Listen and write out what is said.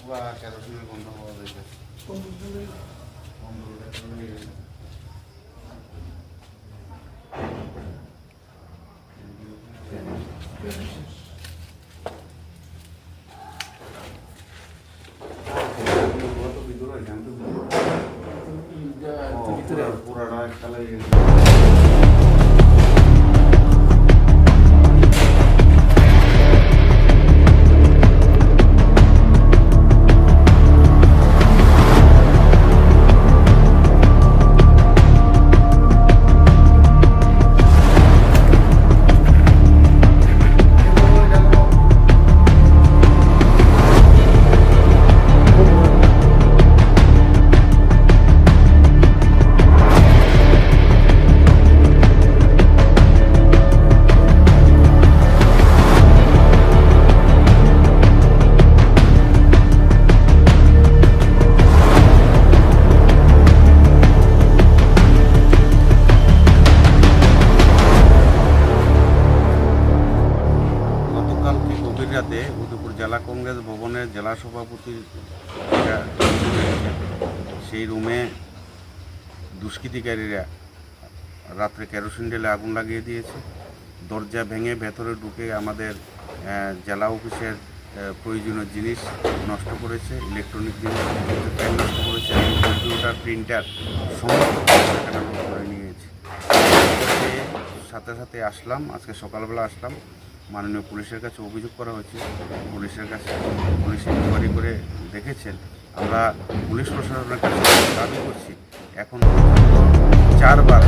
পুরা কেরোসিনের গন্ধ পাওয়া যাচ্ছে পুরাটা এককালে গতকালকে গভীর রাতে উদয়পুর জেলা কংগ্রেস ভবনের জেলা সভাপতির। সেই রুমে দুষ্কৃতিকারীরা রাত্রে কেরোসিন ডেলে আগুন লাগিয়ে দিয়েছে দরজা ভেঙে ভেতরে ঢুকে আমাদের জেলা অফিসের প্রয়োজনীয় জিনিস নষ্ট করেছে, ইলেকট্রনিক জিনিস নষ্ট করেছে কম্পিউটার, প্রিন্টার সমস্ত করে নিয়েছে সাথে সাথে আসলাম, আজকে সকালবেলা আসলাম মাননীয় পুলিশের কাছে অভিযোগ করা হয়েছে। পুলিশের কাছে পুলিশ ইনকোয়ারি করে দেখেছেন। আমরা পুলিশ প্রশাসনের কাছে দাবি করছি, এখন চারবার